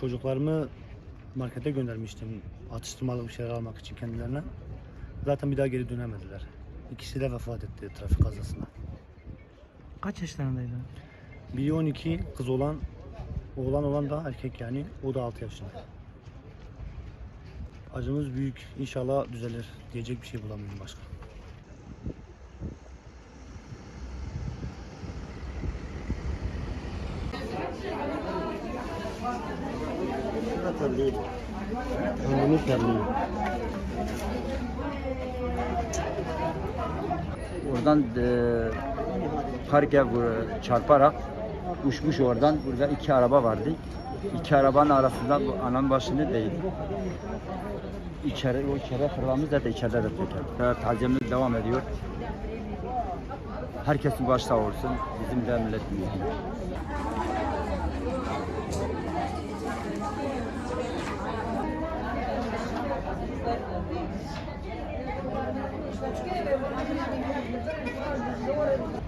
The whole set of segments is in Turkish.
çocuklarımı markete göndermiştim. Atıştırmalık bir şeyler almak için kendilerine. Zaten bir daha geri dönemediler. İkisi de vefat etti trafik kazasında. Kaç yaşlarındaydı? Biri 12, kız olan, oğlan olan da erkek yani. O da 6 yaşında. Acımız büyük. İnşallah düzelir. Diyecek bir şey bulamıyorum başka. Annemin terliği. Oradan e, parke çarparak uçmuş oradan. Burada iki araba vardı. İki arabanın arasında bu ananın başını değdi. İçeri, o içeri fırlamış da içeride de teker. Taziyemiz devam ediyor. Herkesin başı sağ olsun. Bizim de milletimiz.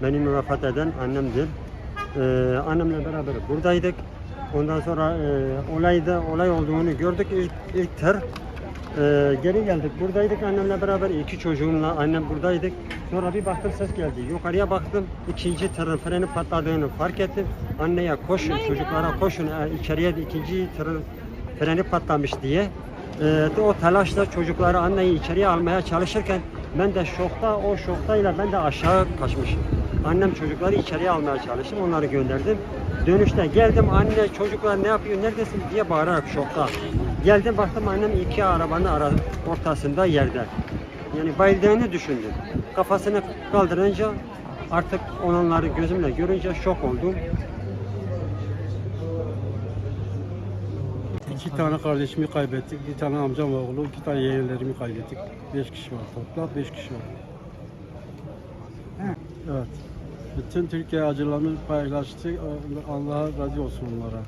Benim vefat eden annemdir. Ee, annemle beraber buradaydık. Ondan sonra e, olayda olay olduğunu gördük ilk, ilk tır. Ee, geri geldik. Buradaydık annemle beraber iki çocuğumla annem buradaydık. Sonra bir baktım ses geldi. Yukarıya baktım. ikinci tırın freni patladığını fark ettim. Anneye koşun, çocuklara koşun. e, içeriye ikinci tırın freni patlamış diye. Ee, o telaşla çocukları anneyi içeriye almaya çalışırken ben de şokta o şoktayla ben de aşağı kaçmışım. Annem çocukları içeriye almaya çalıştım onları gönderdim. Dönüşte geldim anne çocuklar ne yapıyor neredesin diye bağırarak şokta. Geldim baktım annem iki arabanın ara, ortasında yerde. Yani bayıldığını düşündüm. Kafasını kaldırınca artık onları gözümle görünce şok oldum. İki tane kardeşimi kaybettik, bir tane amcam oğlu, iki tane yeğenlerimi kaybettik. Beş kişi var toplam, beş kişi var. Evet. Bütün Türkiye acılarını paylaştı. Allah razı olsun onlara.